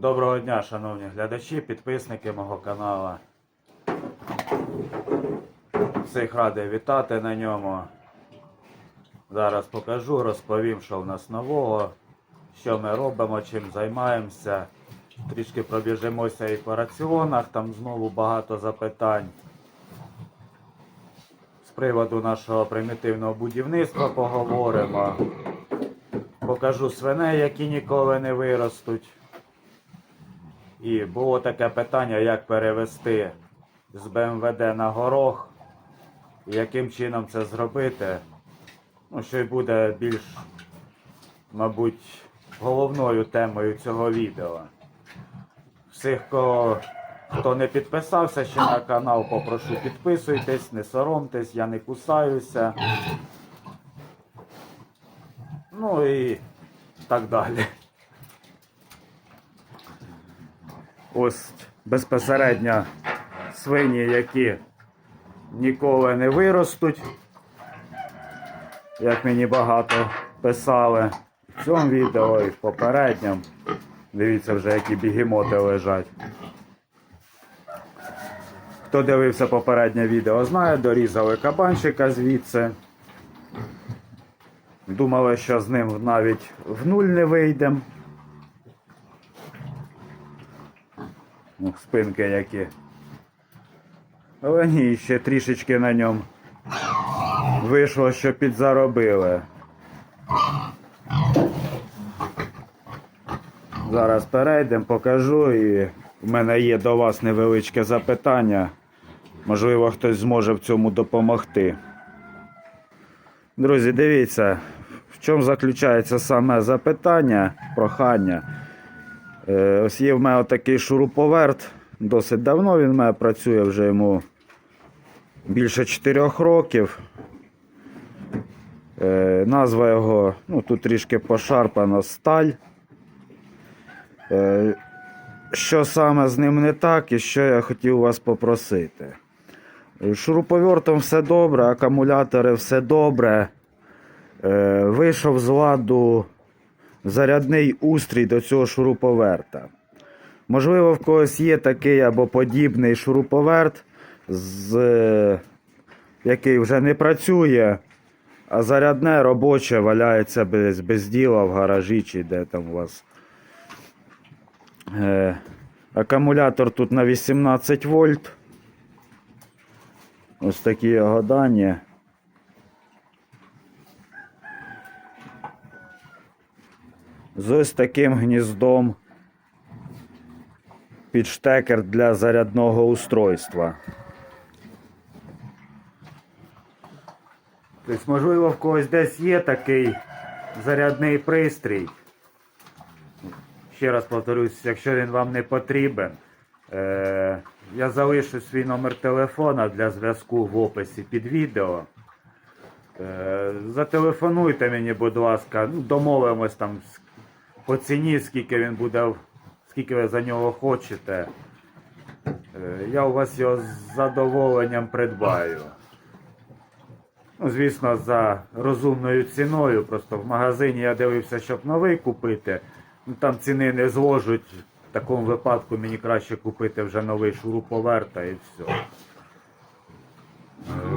Доброго дня, шановні глядачі, підписники мого каналу. Всіх радий вітати на ньому. Зараз покажу, розповім, що в нас нового, що ми робимо, чим займаємося. Трішки пробіжимося і по раціонах, там знову багато запитань. З приводу нашого примітивного будівництва поговоримо. Покажу свиней, які ніколи не виростуть. І було таке питання, як перевести з БМВД на горох, яким чином це зробити. Ну, що й буде більш, мабуть, головною темою цього відео. Всіх, кого, хто не підписався ще на канал, попрошу підписуйтесь, не соромтесь, я не кусаюся. Ну і так далі. Ось безпосередньо свині, які ніколи не виростуть, як мені багато писали в цьому відео і в попередньому. Дивіться вже, які бігемоти лежать. Хто дивився попереднє відео, знає, дорізали кабанчика звідси. Думали, що з ним навіть в нуль не вийдемо. Ну, спинки які. Але ні, ще трішечки на ньому вийшло, що підзаробили. Зараз перейдемо, покажу і в мене є до вас невеличке запитання. Можливо, хтось зможе в цьому допомогти. Друзі, дивіться, в чому заключається саме запитання, прохання. Е, Ось є в мене такий шуруповерт. Досить давно він в мене працює вже йому більше 4 років. Е, Назва його, ну тут трішки пошарпана сталь. Е, Що саме з ним не так і що я хотів вас попросити? Шуруповертом все добре, акумулятори все добре. Вийшов з ладу зарядний устрій до цього шуруповерта. Можливо, в когось є такий або подібний шуруповерт, з, який вже не працює, а зарядне робоче валяється без, без діла в гаражі чи де там у вас. Е, акумулятор тут на 18 вольт. Ось такі його дані. З ось таким гніздом під штекер для зарядного устройства. Тобто, можливо, в когось десь є такий зарядний пристрій. Ще раз повторюсь, якщо він вам не потрібен, е- я залишу свій номер телефона для зв'язку в описі під відео. Е, Зателефонуйте мені, будь ласка, ну, домовимось там з- по ціні, скільки він буде, скільки ви за нього хочете. Е, Я у вас його з задоволенням придбаю. Ну, звісно, за розумною ціною. Просто в магазині я дивився, щоб новий купити. Ну, там ціни не зложуть. В такому випадку мені краще купити вже новий шуруповерта і все. Е,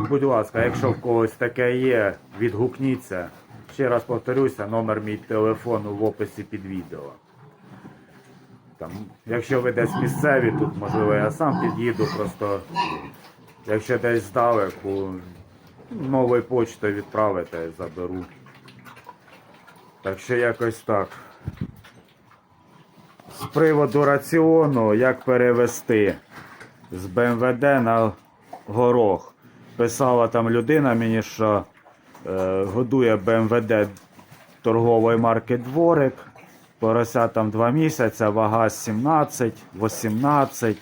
Будь ласка, якщо в когось таке є, відгукніться. Ще раз повторюся, номер мій телефону в описі під відео. Там, якщо ви десь місцеві, тут можливо я сам під'їду, просто якщо десь здалеку, новою почтою відправите, заберу. Так що якось так. З приводу раціону, як перевести з БМВД на горох. Писала там людина мені, що годує БМВД торгової марки Дворик. Порося там 2 місяці, вага 17, 18,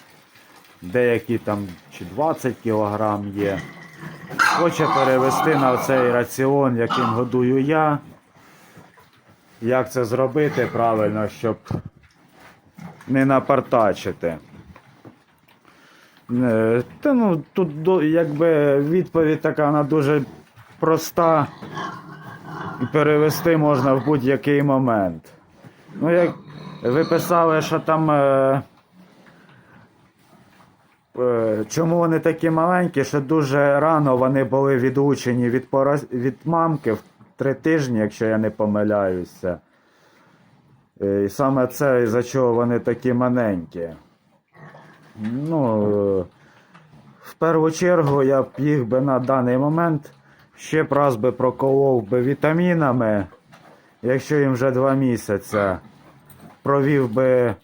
деякі там чи 20 кг є. Хоче перевести на цей раціон, яким годую я. Як це зробити правильно, щоб не напартачити. Е, Та ну тут якби відповідь така вона дуже проста. І перевести можна в будь-який момент. Ну, як Ви писали, що там. Е, е, чому вони такі маленькі, що дуже рано вони були відлучені від, порос... від мамки в три тижні, якщо я не помиляюся. Е, І саме це, із-за чого вони такі маленькі. Ну, е, в першу чергу я б їх би на даний момент ще б раз би проколов би вітамінами, якщо їм вже два місяці. Провів би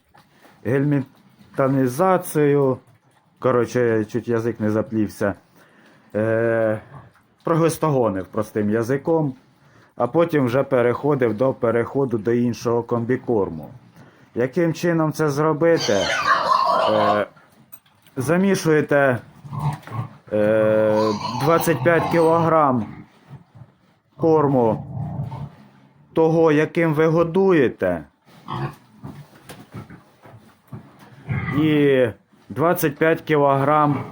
гельмінтанізацію. Коротше, чуть язик не заплівся. Е, проглистогонив простим язиком, а потім вже переходив до переходу до іншого комбікорму. Яким чином це зробити? Е, замішуєте е, 25 кілограм корму того, яким ви годуєте. І 25 кілограм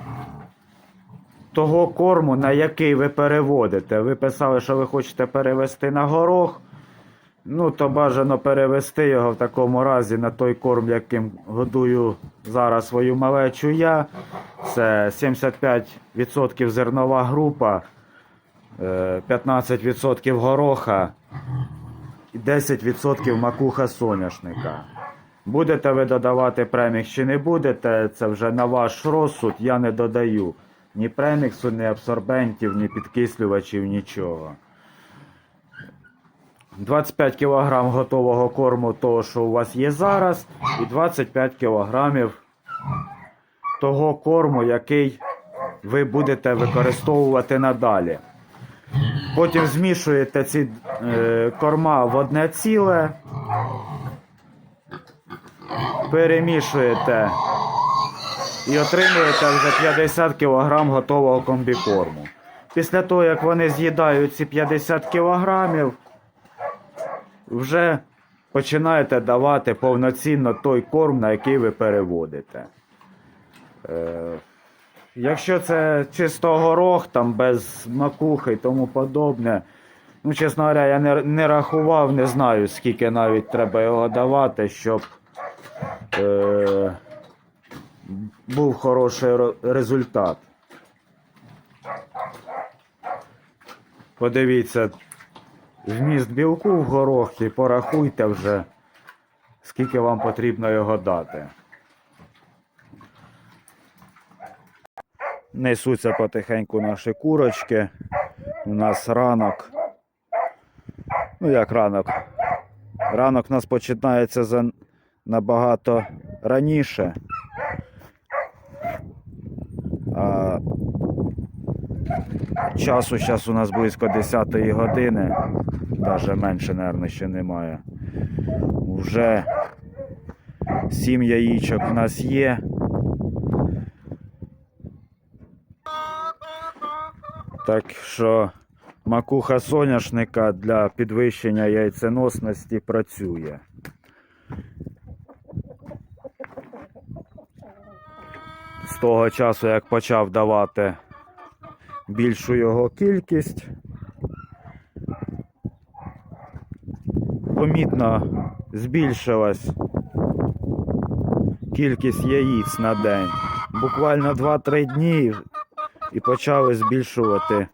того корму, на який ви переводите. Ви писали, що ви хочете перевести на горох. Ну, то бажано перевести його в такому разі на той корм, яким годую зараз свою малечу я. Це 75% зернова група, е, 15% гороха і 10% макуха соняшника. Будете ви додавати премікс чи не будете, це вже на ваш розсуд, я не додаю ні преміксу, ні абсорбентів, ні підкислювачів, нічого. 25 кг готового корму того, що у вас є зараз, і 25 кг того корму, який ви будете використовувати надалі. Потім змішуєте ці е, корма в одне ціле, перемішуєте і отримуєте вже 50 кг готового комбікорму. Після того, як вони з'їдають ці 50 кг, вже починаєте давати повноцінно той корм, на який ви переводите. Е, якщо це чисто горох, там без макухи і тому подобне, ну, чесно говоря, я не, не рахував, не знаю, скільки навіть треба його давати, щоб е, був хороший результат. Подивіться, вміст білку в горох і порахуйте вже, скільки вам потрібно його дати. Несуться потихеньку наші курочки. У нас ранок. Ну як ранок? Ранок у нас починається за набагато раніше. А часу зараз у нас близько 10 години. Навіть менше, мабуть, ще немає. Вже 7 яїчок у нас є. Так що макуха соняшника для підвищення яйценосності працює. З того часу, як почав давати більшу його кількість, помітно збільшилась кількість яїць на день. Буквально 2-3 дні і почали збільшувати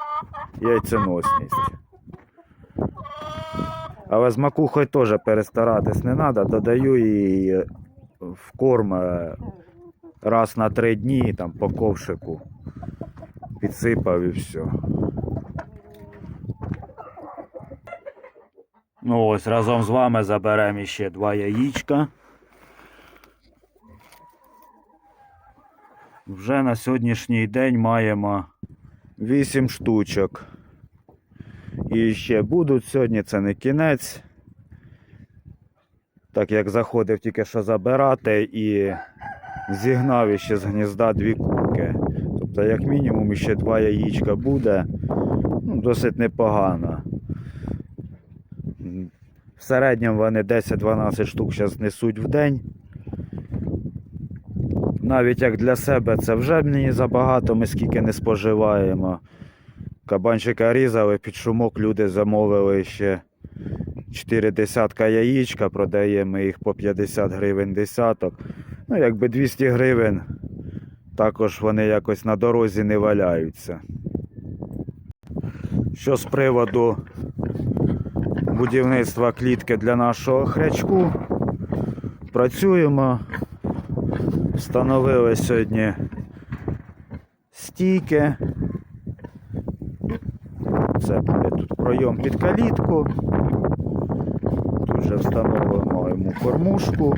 яйценосність. Але з макухою теж перестаратись не треба. Додаю її в корм е, раз на три дні там по ковшику. Підсипав і все. Ну ось разом з вами заберемо ще два яєчка. Вже на сьогоднішній день маємо 8 штучок. І ще будуть сьогодні, це не кінець. Так як заходив тільки що забирати і зігнав іще з гнізда дві курки. Тобто, як мінімум, ще два яєчка буде. Ну, досить непогано. В середньому вони 10-12 штук зараз несуть в день. Навіть як для себе це вже мені забагато, ми скільки не споживаємо. Кабанчика різали, під шумок люди замовили ще 4 десятка яєчка, продаємо їх по 50 гривень десяток. Ну, якби 200 гривень, також вони якось на дорозі не валяються. Що з приводу будівництва клітки для нашого хрячку, працюємо. Встановили сьогодні стійки. Це буде тут пройом під калітку. Тут вже встановимо йому кормушку.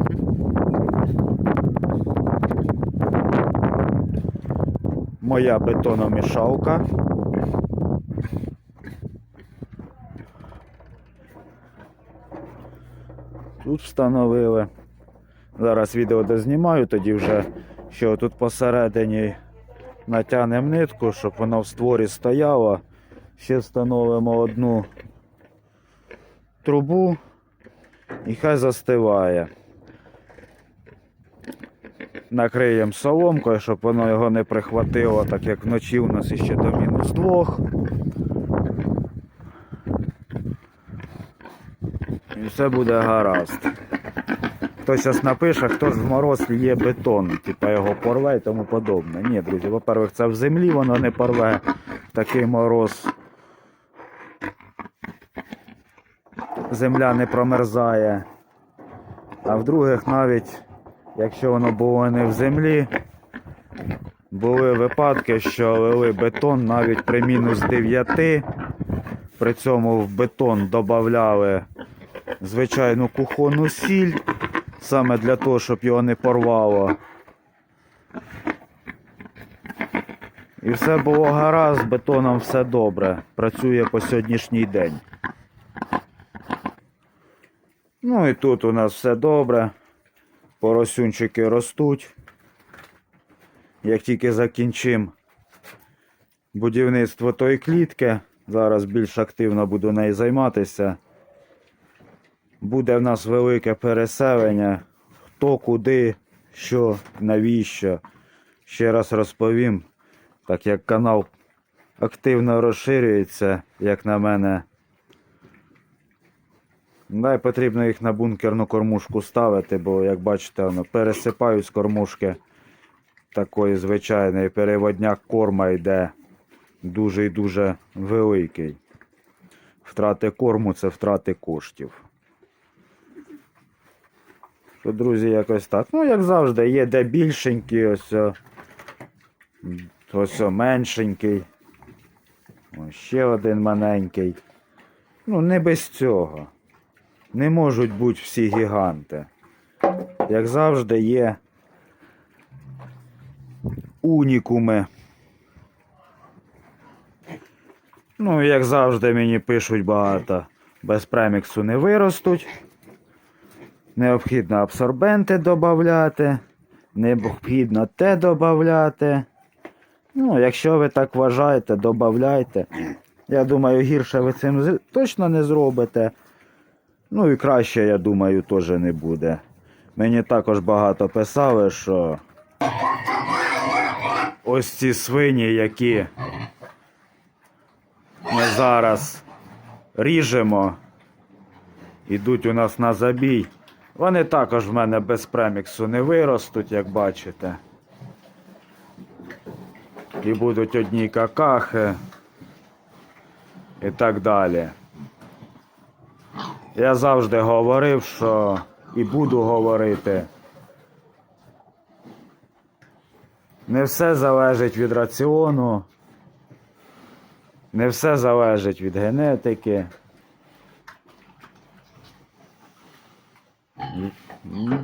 Моя бетономішалка. Тут встановили. Зараз відео дознімаю, тоді вже що тут посередині натягнемо нитку, щоб воно в створі стояло. Ще встановимо одну трубу і хай застиває. Накриємо соломкою, щоб воно його не прихватило, так як вночі у нас іще до мінус двох. І все буде гаразд. Хто зараз напише, хто в мороз лє бетон, типа його порве і тому подобне. Ні, друзі, по-перше, це в землі воно не порве. Такий мороз. Земля не промерзає. А в-других, навіть якщо воно було не в землі, були випадки, що лили бетон навіть при мінус 9. При цьому в бетон додавали звичайну кухонну сіль, саме для того, щоб його не порвало. І все було гаразд, з бетоном все добре. Працює по сьогоднішній день. Ну і тут у нас все добре. Поросюнчики ростуть. Як тільки закінчимо будівництво тої клітки, зараз більш активно буду нею займатися. Буде в нас велике переселення. Хто куди, що, навіщо. Ще раз розповім, так як канал активно розширюється, як на мене. Дай потрібно їх на бункерну кормушку ставити, бо, як бачите, воно пересипаю з кормушки такої звичайної. Переводняк корма йде дуже і дуже великий. Втрати корму це втрати коштів. Що, друзі, якось так. Ну, як завжди, є де більшенький, ось. Ось меншенький. Ось ще один маленький. Ну, не без цього. Не можуть бути всі гіганти. Як завжди, є унікуми. Ну, як завжди, мені пишуть багато. Без преміксу не виростуть. Необхідно абсорбенти додати. Необхідно те додати. Ну, якщо ви так вважаєте, додавайте. Я думаю, гірше ви цим точно не зробите. Ну і краще, я думаю, теж не буде. Мені також багато писали, що ось ці свині, які ми зараз ріжемо, ідуть у нас на забій. Вони також в мене без преміксу не виростуть, як бачите. І будуть одні какахи і так далі. Я завжди говорив, що і буду говорити. Не все залежить від раціону, не все залежить від генетики.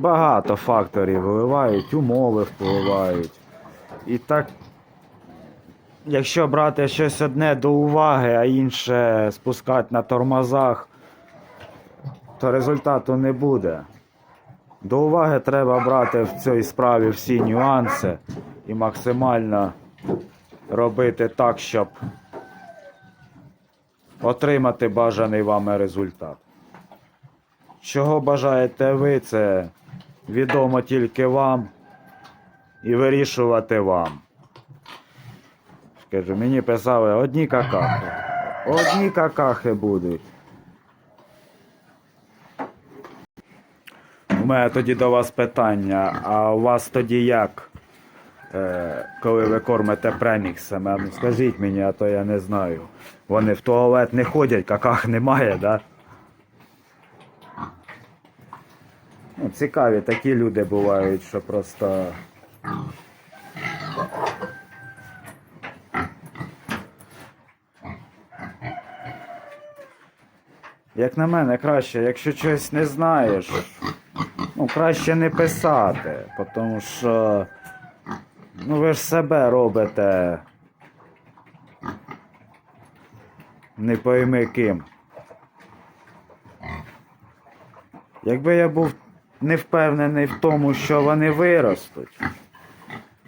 Багато факторів впливають, умови впливають. І так, якщо брати щось одне до уваги, а інше спускати на тормозах, то результату не буде. До уваги треба брати в цій справі всі нюанси і максимально робити так, щоб отримати бажаний вами результат. Чого бажаєте ви, це відомо тільки вам і вирішувати вам. Скажу, мені писали одні какахи. Одні какахи будуть. Мене тоді до вас питання, а у вас тоді як? Е, коли ви кормите преміксами, ну скажіть мені, а то я не знаю. Вони в туалет не ходять, каках немає, да? Ну, цікаві такі люди бувають, що просто. Як на мене, краще, якщо щось не знаєш, ну краще не писати, тому що ну ви ж себе робите. Не пойми ким. Якби я був не впевнений в тому, що вони виростуть.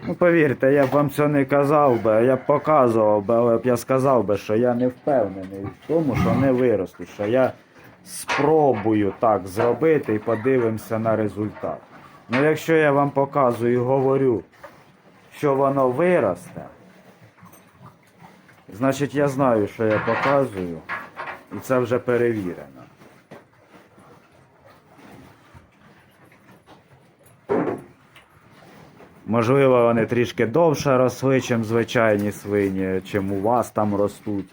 Ну, повірте, я б вам цього не казав би, я б показував би, але б я сказав би, що я не впевнений в тому, що вони виростуть, що я спробую так зробити і подивимося на результат. Ну, якщо я вам показую і говорю, що воно виросте, значить я знаю, що я показую, і це вже перевірено. Можливо, вони трішки довше росли, чим звичайні свині, чим у вас там ростуть.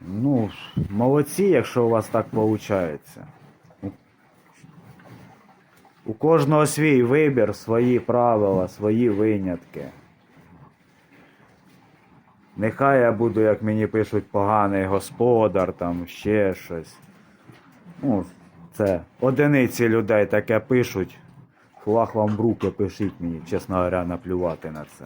Ну, молодці, якщо у вас так виходить. У кожного свій вибір, свої правила, свої винятки. Нехай я буду, як мені пишуть, поганий господар, там ще щось. Ну, це одиниці людей таке пишуть. Флаг вам в руки пишіть мені, чесно говоря, наплювати на це.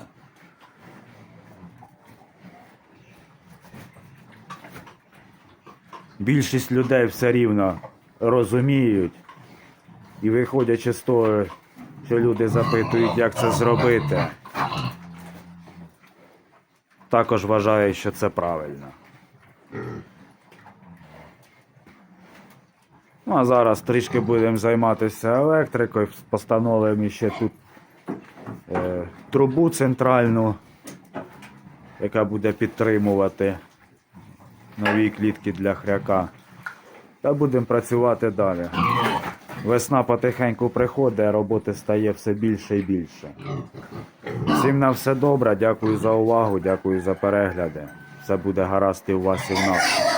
Більшість людей все рівно розуміють. І виходячи з того, що люди запитують, як це зробити, також вважають, що це правильно. Ну, а зараз трішки будемо займатися електрикою, постановимо ще тут е, трубу центральну, яка буде підтримувати нові клітки для хряка. Та будемо працювати далі. Весна потихеньку приходить, а роботи стає все більше і більше. Всім на все добре, дякую за увагу, дякую за перегляди. Все буде гаразд і у вас і в нас.